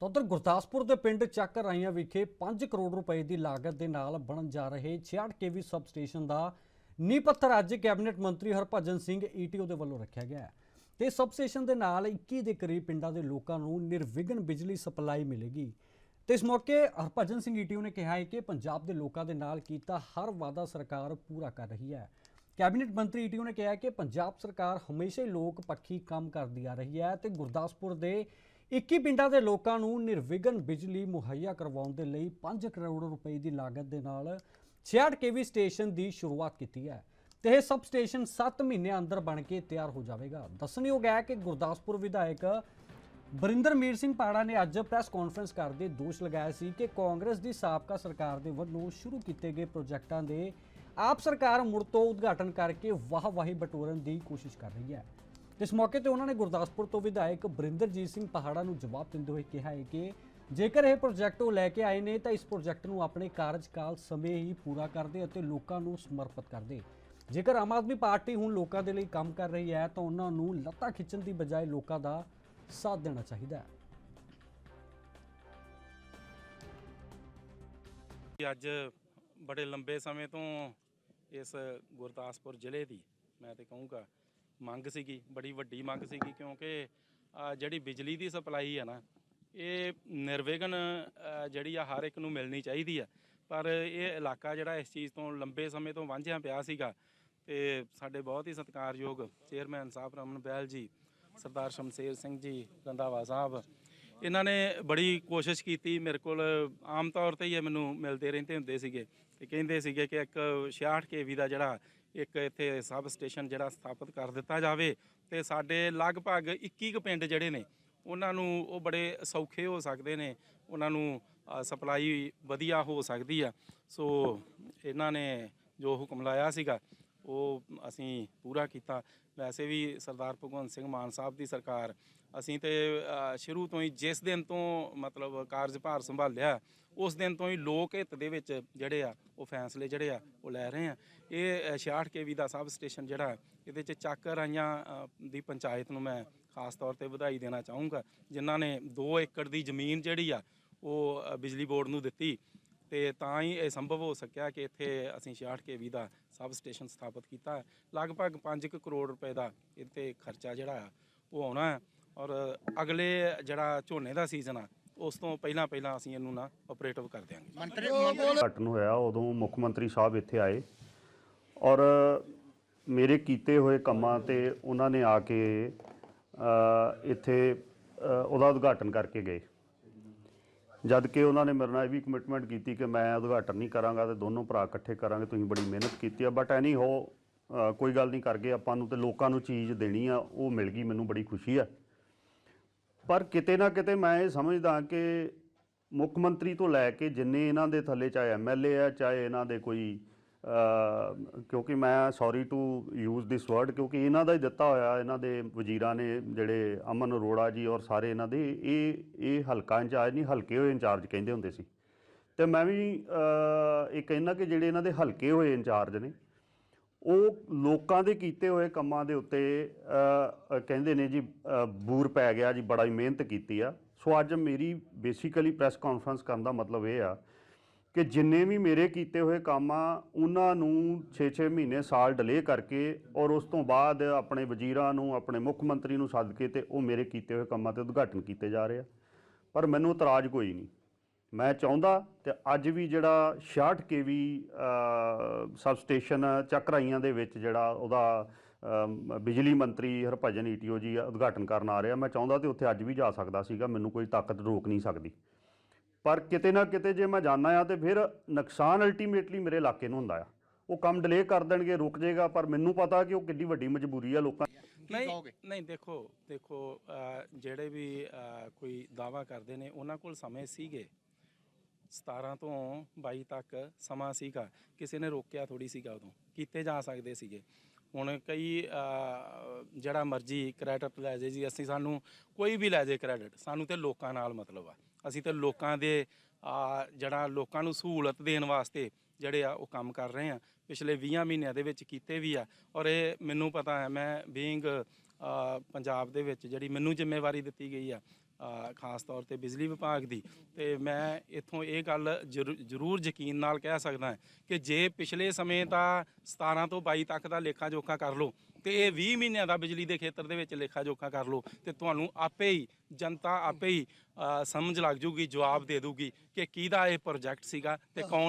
ਤਾਂ ਉਧਰ ਗੁਰਦਾਸਪੁਰ ਦੇ ਪਿੰਡ ਚੱਕ ਰਾਈਆਂ ਵਿਖੇ 5 ਕਰੋੜ ਰੁਪਏ ਦੀ ਲਾਗਤ ਦੇ ਨਾਲ ਬਣਨ ਜਾ ਰਹੇ 66 ਕੇਵੀ ਸਬ ਸਟੇਸ਼ਨ ਦਾ ਨੀਂਹ ਪੱਥਰ ਅੱਜ ਕੈਬਨਿਟ ਮੰਤਰੀ ਹਰਭਜਨ ਸਿੰਘ ਈਟੀਓ ਦੇ ਵੱਲੋਂ ਰੱਖਿਆ ਗਿਆ ਹੈ। ਤੇ ਸਬ ਸਟੇਸ਼ਨ ਦੇ ਨਾਲ 21 ਦੇ ਕਰੀਬ ਪਿੰਡਾਂ ਦੇ ਲੋਕਾਂ ਨੂੰ ਨਿਰਵਿਘਨ ਬਿਜਲੀ ਸਪਲਾਈ ਮਿਲੇਗੀ। ਤੇ ਇਸ ਮੌਕੇ ਹਰਭਜਨ ਸਿੰਘ ਈਟੀਓ ਨੇ ਕਿਹਾ ਹੈ ਕਿ ਪੰਜਾਬ ਦੇ ਲੋਕਾਂ ਦੇ ਨਾਲ ਕੀਤਾ ਹਰ ਵਾਅਦਾ ਸਰਕਾਰ ਪੂਰਾ ਕਰ ਰਹੀ ਹੈ। ਕੈਬਨਿਟ ਮੰਤਰੀ ਈਟੀਓ ਨੇ ਕਿਹਾ ਕਿ ਪੰਜਾਬ ਸਰਕਾਰ ਹਮੇਸ਼ਾ ਹੀ ਲੋਕ ਪੱਖੀ ਕੰਮ ਕਰਦੀ ਆ ਰਹੀ ਹੈ ਤੇ ਗੁਰਦਾਸਪੁਰ ਦੇ 21 ਪਿੰਡਾਂ ਦੇ ਲੋਕਾਂ ਨੂੰ ਨਿਰਵਿਘਨ ਬਿਜਲੀ ਮੁਹੱਈਆ ਕਰਵਾਉਣ ਦੇ ਲਈ 5 ਕਰੋੜ ਰੁਪਏ ਦੀ ਲਾਗਤ ਦੇ ਨਾਲ 66 ਕੇਵੀ ਸਟੇਸ਼ਨ ਦੀ ਸ਼ੁਰੂਆਤ ਕੀਤੀ ਹੈ ਤੇ ਇਹ ਸਬ ਸਟੇਸ਼ਨ 7 ਮਹੀਨਿਆਂ ਅੰਦਰ ਬਣ ਕੇ ਤਿਆਰ ਹੋ ਜਾਵੇਗਾ। ਦੱਸਣਯੋਗ ਹੈ ਕਿ ਗੁਰਦਾਸਪੁਰ ਵਿਧਾਇਕ ਬਰਿੰਦਰ ਮੀਰ ਸਿੰਘ ਪਾੜਾ ਨੇ ਅੱਜ ਪ੍ਰੈਸ ਕਾਨਫਰੰਸ ਕਰਦੇ ਦੋਸ਼ ਲਗਾਇਆ ਸੀ ਕਿ ਕਾਂਗਰਸ ਦੀ ਸਾਬਕਾ ਸਰਕਾਰ ਦੇ ਵੱਲੋਂ ਸ਼ੁਰੂ ਕੀਤੇ ਗਏ ਪ੍ਰੋਜੈਕਟਾਂ ਦੇ ਆਪ ਸਰਕਾਰ ਮੁੜ ਤੋਂ ਉਦਘਾਟਨ ਕਰਕੇ ਵਾਹ-ਵਾਹੀ ਬਟੋਰਨ ਦੀ ਕੋਸ਼ਿਸ਼ ਕਰ ਰਹੀ ਹੈ। ਇਸ ਮੌਕੇ ਤੇ ਉਹਨਾਂ ਨੇ ਗੁਰਦਾਸਪੁਰ ਤੋਂ ਵਿਧਾਇਕ ਬਰਿੰਦਰਜੀਤ ਸਿੰਘ ਪਹਾੜਾ ਨੂੰ ਜਵਾਬ ਦਿੰਦੇ ਹੋਏ ਕਿਹਾ ਹੈ ਕਿ ਜੇਕਰ ਇਹ ਪ੍ਰੋਜੈਕਟ ਉਹ ਲੈ ਕੇ ਆਏ ਨੇ ਤਾਂ ਇਸ ਪ੍ਰੋਜੈਕਟ ਨੂੰ ਆਪਣੇ ਕਾਰਜਕਾਲ ਸਮੇਂ ਹੀ ਪੂਰਾ ਕਰਦੇ ਅਤੇ ਲੋਕਾਂ ਨੂੰ ਸਮਰਪਿਤ ਕਰਦੇ। ਜੇਕਰ ਆਮ ਆਦਮੀ ਪਾਰਟੀ ਹੁਣ ਲੋਕਾਂ ਦੇ ਲਈ ਕੰਮ ਕਰ ਰਹੀ ਹੈ ਤਾਂ ਉਹਨਾਂ ਨੂੰ ਲੱਤਾਂ ਖਿੱਚਣ ਦੀ ਬਜਾਏ ਲੋਕਾਂ ਦਾ ਸਾਥ ਦੇਣਾ ਚਾਹੀਦਾ ਹੈ। ਅੱਜ ਬੜੇ ਲੰਬੇ ਸਮੇਂ ਤੋਂ ਇਸ ਗੁਰਦਾਸਪੁਰ ਜ਼ਿਲ੍ਹੇ ਦੀ ਮੈਂ ਤੇ ਕਹੂੰਗਾ ਮੰਗ ਸੀਗੀ, ਬੜੀ ਵੱਡੀ ਮੰਗ ਸੀਗੀ ਕਿਉਂਕਿ ਜਿਹੜੀ ਬਿਜਲੀ ਦੀ ਸਪਲਾਈ ਹੈ ਨਾ, ਇਹ ਨਿਰਵਿਘਨ ਜਿਹੜੀ ਆ ਹਰ ਇੱਕ ਨੂੰ ਮਿਲਣੀ ਚਾਹੀਦੀ ਆ। ਪਰ ਇਹ ਇਲਾਕਾ ਜਿਹੜਾ ਇਸ ਚੀਜ਼ ਤੋਂ ਲੰਬੇ ਸਮੇਂ ਤੋਂ ਵਾਂਝਿਆ ਪਿਆ ਸੀਗਾ ਤੇ ਸਾਡੇ ਬਹੁਤ ਹੀ ਸਤਿਕਾਰਯੋਗ ਚੇਅਰਮੈਨ ਸਾਹਿਬ ਰਮਨ ਬਹਿਲ ਜੀ, ਸਰਦਾਰ ਸ਼ਮਸ਼ੇਰ ਸਿੰਘ ਜੀ ਰੰਧਾਵਾ ਸਾਹਿਬ, ਇਹਨਾਂ ਨੇ ਬੜੀ ਕੋਸ਼ਿਸ਼ ਕੀਤੀ, ਮੇਰੇ ਕੋਲ ਆਮ ਤੌਰ ਤੇ ਹੀ ਇਹ ਮੈਨੂੰ ਮਿਲਦੇ ਰਹਿੰਦੇ ਹੁੰਦੇ ਸੀਗੇ। ਤੇ ਕਹਿੰਦੇ ਸੀਗੇ ਕਿ ਇੱਕ 66 ਕੇਵੀ ਦਾ ਜਿਹੜਾ ਇੱਕ ਇੱਥੇ ਸਬ ਸਟੇਸ਼ਨ ਜਿਹੜਾ ਸਥਾਪਿਤ ਕਰ ਦਿੱਤਾ ਜਾਵੇ ਤੇ ਸਾਡੇ ਲਗਭਗ 21 ਕੁ ਪਿੰਡ ਜਿਹੜੇ ਨੇ, ਉਹਨਾਂ ਨੂੰ ਉਹ ਬੜੇ ਸੌਖੇ ਹੋ ਸਕਦੇ ਨੇ, ਉਹਨਾਂ ਨੂੰ ਸਪਲਾਈ ਵਧੀਆ ਹੋ ਸਕਦੀ ਆ। ਸੋ ਇਹਨਾਂ ਨੇ ਜੋ ਹੁਕਮ ਲਾਇਆ ਸੀਗਾ, ਉਹ ਅਸੀਂ ਪੂਰਾ ਕੀਤਾ। ਵੈਸੇ ਵੀ ਸਰਦਾਰ ਭਗਵੰਤ ਸਿੰਘ ਮਾਨ ਸਾਹਿਬ ਦੀ ਸਰਕਾਰ ਅਸੀਂ ਤੇ ਸ਼ੁਰੂ ਤੋਂ ਹੀ ਜਿਸ ਦਿਨ ਤੋਂ ਮਤਲਬ ਕਾਰਜਭਾਰ ਸੰਭਾਲਿਆ ਉਸ ਦਿਨ ਤੋਂ ਹੀ ਲੋਕ ਹਿੱਤ ਦੇ ਵਿੱਚ ਜਿਹੜੇ ਆ ਉਹ ਫੈਸਲੇ ਜਿਹੜੇ ਆ ਉਹ ਲੈ ਰਹੇ ਆ। ਇਹ ਅ, 66 ਕੇਵੀ ਦਾ ਸਬ ਸਟੇਸ਼ਨ ਜਿਹੜਾ ਇਹਦੇ ਚ ਚੱਕ ਰਾਈਆਂ ਦੀ ਪੰਚਾਇਤ ਨੂੰ ਮੈਂ ਖਾਸ ਤੌਰ ਤੇ ਵਧਾਈ ਦੇਣਾ ਚਾਹੂੰਗਾ ਜਿਨ੍ਹਾਂ ਨੇ 2 ਏਕੜ ਦੀ ਜ਼ਮੀਨ ਜਿਹੜੀ ਆ ਉਹ ਬਿਜਲੀ ਬੋਰਡ ਨੂੰ ਦਿੱਤੀ। ਤੇ ਤਾਂ ਹੀ ਇਹ ਸੰਭਵ ਹੋ ਸਕਿਆ ਕਿ ਇੱਥੇ ਅਸੀਂ 66 ਕੇਵੀ ਦਾ ਸਬ ਸਟੇਸ਼ਨ ਸਥਾਪਿਤ ਕੀਤਾ। ਹੈ ਲਗਭਗ 5 ਕਰੋੜ ਰੁਪਏ ਦਾ ਇੱਥੇ ਖਰਚਾ ਜਿਹੜਾ ਆ ਉਹ ਆਉਣਾ ਹੈ ਔਰ ਅਗਲੇ ਜਿਹੜਾ ਝੋਨੇ ਦਾ ਸੀਜ਼ਨ ਆ ਉਸ ਤੋਂ ਪਹਿਲਾਂ ਪਹਿਲਾਂ ਅਸੀਂ ਇਹਨੂੰ ਨਾ ਆਪਰੇਟਿਵ ਕਰ ਦਿਆਂਗੇ। ਉਦਘਾਟਨ ਹੋਇਆ ਉਦੋਂ ਮੁੱਖ ਮੰਤਰੀ ਸਾਹਿਬ ਇੱਥੇ ਆਏ ਔਰ ਮੇਰੇ ਕੀਤੇ ਹੋਏ ਕੰਮਾਂ ਤੇ ਉਹਨਾਂ ਨੇ ਆ ਕੇ ਇੱਥੇ ਉਹਦਾ ਉਦਘਾਟਨ ਕਰਕੇ ਗਏ। ਜਦ ਕਿ ਉਹਨਾਂ ਨੇ ਮੇਰੇ ਨਾਲ ਇਹ ਵੀ ਕਮਿਟਮੈਂਟ ਕੀਤੀ ਕਿ ਮੈਂ ਉਦਘਾਟਨ ਨਹੀਂ ਕਰਾਂਗਾ ਤੇ ਦੋਨੋਂ ਭਰਾ ਇਕੱਠੇ ਕਰਾਂਗੇ, ਤੁਸੀਂ ਬੜੀ ਮਿਹਨਤ ਕੀਤੀ ਆ। ਬਟ ਐਨੀ ਹੋ ਕੋਈ ਗੱਲ ਨਹੀਂ ਕਰ ਗਏ ਆਪਾਂ ਨੂੰ ਤੇ ਲੋਕਾਂ ਨੂੰ ਚੀਜ਼ ਦੇਣੀ ਆ, ਉਹ ਮਿਲ ਗਈ, ਮੈਨੂੰ ਬੜੀ ਖੁਸ਼ੀ ਆ। ਪਰ ਕਿਤੇ ਨਾ ਕਿਤੇ ਮੈਂ ਇਹ ਸਮਝਦਾ ਕਿ ਮੁੱਖ ਮੰਤਰੀ ਤੋਂ ਲੈ ਕੇ ਜਿੰਨੇ ਇਹਨਾਂ ਦੇ ਥੱਲੇ, ਚਾਹੇ ਐਮਐਲਏ ਆ, ਚਾਹੇ ਇਹਨਾਂ ਦੇ ਕੋਈ ਕਿਉਂਕਿ ਮੈਂ sorry to use this word ਕਿਉਂਕਿ ਇਹਨਾਂ ਦਾ ਹੀ ਦਿੱਤਾ ਹੋਇਆ, ਇਹਨਾਂ ਦੇ ਵਜ਼ੀਰਾਂ ਨੇ ਜਿਹੜੇ ਅਮਨ ਅਰੋੜਾ ਜੀ ਔਰ ਸਾਰੇ ਇਹਨਾਂ ਦੇ, ਇਹ ਇਹ ਹਲਕਾ ਇੰਚਾਰਜ ਨਹੀਂ, ਹਲਕੇ ਹੋਏ ਇੰਚਾਰਜ ਕਹਿੰਦੇ ਹੁੰਦੇ ਸੀ। ਤੇ ਮੈਂ ਵੀ ਇਹ ਕਹਿੰਦਾ ਕਿ ਜਿਹੜੇ ਇਹਨਾਂ ਦੇ ਹਲਕੇ ਹੋਏ ਇੰਚਾਰਜ ਨੇ, ਉਹ ਲੋਕਾਂ ਦੇ ਕੀਤੇ ਹੋਏ ਕੰਮਾਂ ਦੇ ਉੱਤੇ ਕਹਿੰਦੇ ਨੇ ਜੀ ਬੂਰ ਪੈ ਗਿਆ ਜੀ ਬੜਾ ਹੀ ਮਿਹਨਤ ਕੀਤੀ ਆ। ਸੋ ਅੱਜ ਮੇਰੀ ਬੇਸਿਕਲੀ ਪ੍ਰੈਸ ਕਾਨਫਰੰਸ ਕਰਨ ਦਾ ਮਤਲਬ ਇਹ ਆ ਕਿ ਜਿੰਨੇ ਵੀ ਮੇਰੇ ਕੀਤੇ ਹੋਏ ਕੰਮ ਆ, ਉਹਨਾਂ ਨੂੰ 6-6 ਮਹੀਨੇ ਸਾਲ ਡਿਲੇ ਕਰਕੇ ਔਰ ਉਸ ਤੋਂ ਬਾਅਦ ਆਪਣੇ ਵਜ਼ੀਰਾਂ ਨੂੰ, ਆਪਣੇ ਮੁੱਖ ਮੰਤਰੀ ਨੂੰ ਸੱਦ ਕੇ ਤੇ ਉਹ ਮੇਰੇ ਕੀਤੇ ਹੋਏ ਕੰਮਾਂ ਤੇ ਉਦਘਾਟਨ ਕੀਤੇ ਜਾ ਰਹੇ ਆ। ਪਰ ਮੈਨੂੰ ਇਤਰਾਜ਼ ਕੋਈ ਨਹੀਂ। ਮੈਂ ਚਾਹੁੰਦਾ ਤੇ ਅੱਜ ਵੀ ਜਿਹੜਾ 66 ਕੇਵੀ ਸਬ ਸਟੇਸ਼ਨ ਚੱਕਰਾਈਆਂ ਦੇ ਵਿੱਚ ਜਿਹੜਾ ਉਹਦਾ ਬਿਜਲੀ ਮੰਤਰੀ ਹਰਭਜਨ ਈਟੀਓ ਜੀ ਉਦਘਾਟਨ ਕਰਨ ਆ ਰਿਹਾ, ਮੈਂ ਚਾਹੁੰਦਾ ਤੇ ਉੱਥੇ ਅੱਜ ਵੀ ਜਾ ਸਕਦਾ ਸੀਗਾ, ਮੈਨੂੰ ਕੋਈ ਤਾਕਤ ਰੋਕ ਨਹੀਂ ਸਕਦੀ। ਪਰ ਕਿਤੇ ਨਾ ਕਿਤੇ ਜੇ ਮੈਂ ਜਾਣਾ ਆ ਤੇ ਫਿਰ ਨੁਕਸਾਨ ਅਲਟੀਮੇਟਲੀ ਮੇਰੇ ਇਲਾਕੇ ਨੂੰ ਹੁੰਦਾ ਆ। ਉਹ ਕੰਮ ਡਿਲੇ ਕਰ ਦੇਣਗੇ ਰੁਕ ਜਾਏਗਾ ਪਰ ਮੈਨੂੰ ਪਤਾ ਕਿ ਉਹ ਕਿੰਨੀ ਵੱਡੀ ਮਜਬੂਰੀ ਆ ਲੋਕਾਂ ਨਹੀਂ ਨਹੀਂ ਦੇਖੋ ਦੇਖੋ ਜਿਹੜੇ ਵੀ ਕੋਈ ਦਾਵਾ ਕਰਦੇ ਨੇ ਉਹਨਾਂ ਕੋਲ ਸਮੇਂ ਸੀਗੇ। 17 ਤੋਂ 22 ਤੱਕ ਸਮਾਂ ਸੀਗਾ। ਕਿਸੇ ਨੇ ਰੋਕਿਆ ਥੋੜੀ ਸੀਗਾ ਉਦੋਂ। ਕੀਤੇ ਜਾ ਸਕਦੇ ਸੀਗੇ। ਹੁਣ ਕਈ ਜਿਹੜਾ ਮਰਜ਼ੀ ਕ੍ਰੈਡਿਟ ਲੈ ਜੇ ਜੀ, ਅਸੀਂ ਸਾਨੂੰ ਕੋਈ ਵੀ ਲੈ ਜੇ ਕ੍ਰੈਡਿਟ ਸਾਨੂੰ ਤੇ ਲੋਕਾਂ ਨਾਲ ਮਤਲਬ ਆ। ਅਸੀਂ ਤੇ ਲੋਕਾਂ ਦੇ ਜਿਹੜਾ ਲੋਕਾਂ ਨੂੰ ਸਹੂਲਤ ਦੇਣ ਵਾਸਤੇ ਜਿਹੜੇ ਆ ਉਹ ਕੰਮ ਕਰ ਰਹੇ ਆ। ਪਿਛਲੇ 20 ਮਹੀਨਿਆਂ ਦੇ ਵਿੱਚ ਕੀਤੇ ਵੀ ਆ। ਔਰ ਇਹ ਮੈਨੂੰ ਪਤਾ ਹੈ, ਮੈਂ ਬੀਇੰਗ ਪੰਜਾਬ ਦੇ ਵਿੱਚ ਜਿਹੜੀ ਮੈਨੂੰ ਜ਼ਿੰਮੇਵਾਰੀ ਦਿੱਤੀ ਗਈ ਆ ਖਾਸ ਤੌਰ ਤੇ ਬਿਜਲੀ ਵਿਭਾਗ ਦੀ। ਤੇ ਮੈਂ ਇੱਥੋਂ ਇਹ ਗੱਲ ਜ਼ਰੂ- ਜ਼ਰੂਰ ਯਕੀਨ ਨਾਲ ਕਹਿ ਸਕਦਾ ਕਿ ਜੇ ਪਿਛਲੇ ਸਮੇਂ ਦਾ 17 ਤੋਂ 22 ਤੱਕ ਦਾ ਲੇਖਾ ਜੋਖਾ ਕਰ ਲਓ ਤੇ ਇਹ 20 ਮਹੀਨਿਆਂ ਦਾ ਬਿਜਲੀ ਦੇ ਖੇਤਰ ਦੇ ਵਿੱਚ ਲੇਖਾ ਜੋਖਾ ਕਰ ਲਓ ਤੇ ਤੁਹਾਨੂੰ ਆਪੇ ਹੀ ਜਨਤਾ ਆਪੇ ਹੀ ਸਮਝ ਲੱਗ ਜੂਗੀ, ਜਵਾਬ ਦੇ ਦੂਗੀ ਕਿ ਕਿਹਦਾ ਇਹ ਪ੍ਰੋਜੈਕਟ ਸੀਗਾ ਤੇ ਕੌਣ